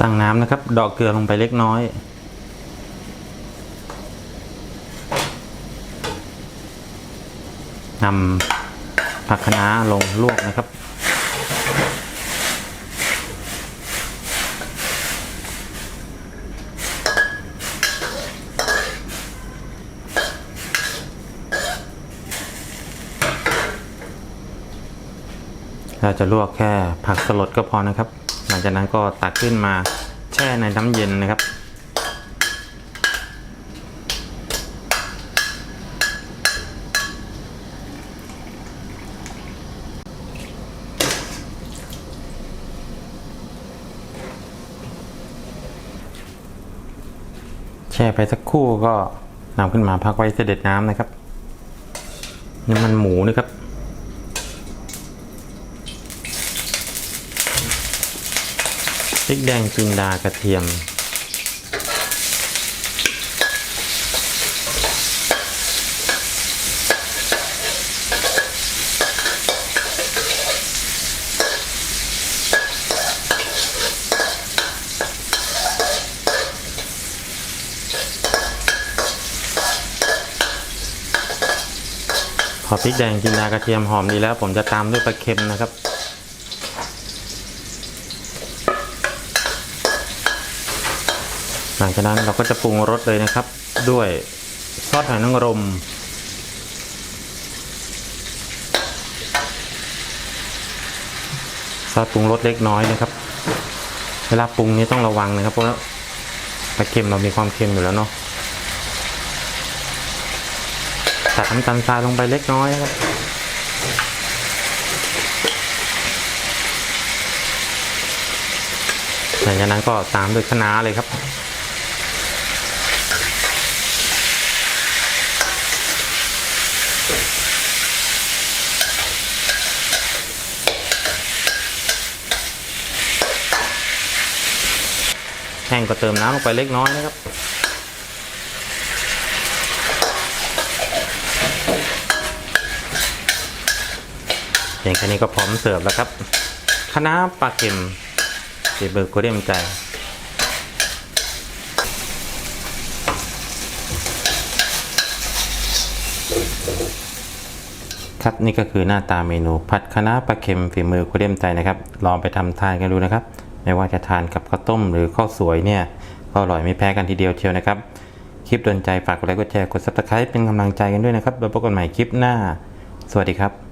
ตั้งน้ำนะครับ ดอกเกลือลงไปเล็กน้อย นำผักคะน้าลงลวกนะครับ เราจะลวกแค่ผักสลดก็พอนะครับ หลังจากนั้นก็ตักขึ้นมาแช่ในน้ำเย็นนะครับ แช่ไปสักครู่ก็นำขึ้นมาพักไว้เสด็จน้ำนะครับน้ำมันหมูนะครับ พริกแดงจินดากระเทียม พอพริกแดงจินดากระเทียมหอมดีแล้ว ผมจะตามด้วยปลาเค็มนะครับ หลังจากนั้นเราก็จะปรุงรสเลยนะครับ ด้วยซอสหอยนางรม ซอสปรุงรสเล็กน้อยนะครับ เวลาปรุงนี้ต้องระวังนะครับ เพราะว่าปลาเค็มเรามีความเค็มอยู่แล้วเนาะตัดน้ำตาลทรายลงไปเล็กน้อยนะครับหลังจากนั้นก็ตามด้วยคะน้าเลยครับ แห้งก็เติมน้ำลงไปเล็กน้อยนะครับเพียงแค่นี้ก็พร้อมเสิร์ฟแล้วครับคะน้าปลาเค็มเบอร์โกเรียมใจครับนี่ก็คือหน้าตาเมนูผัดคะน้าปลาเค็มฝีมือคุณเรียมใจนะครับ ลองไปทำทานกันดูนะครับ ไม่ว่าจะทานกับข้าวต้มหรือข้าวสวยเนี่ยก็อร่อยไม่แพ้กันทีเดียวเชียวนะครับ คลิปโดนใจฝากกดไลค์กดแชร์กดซับสไครป์เป็นกำลังใจกันด้วยนะครับแล้วพบกันใหม่คลิปหน้า สวัสดีครับ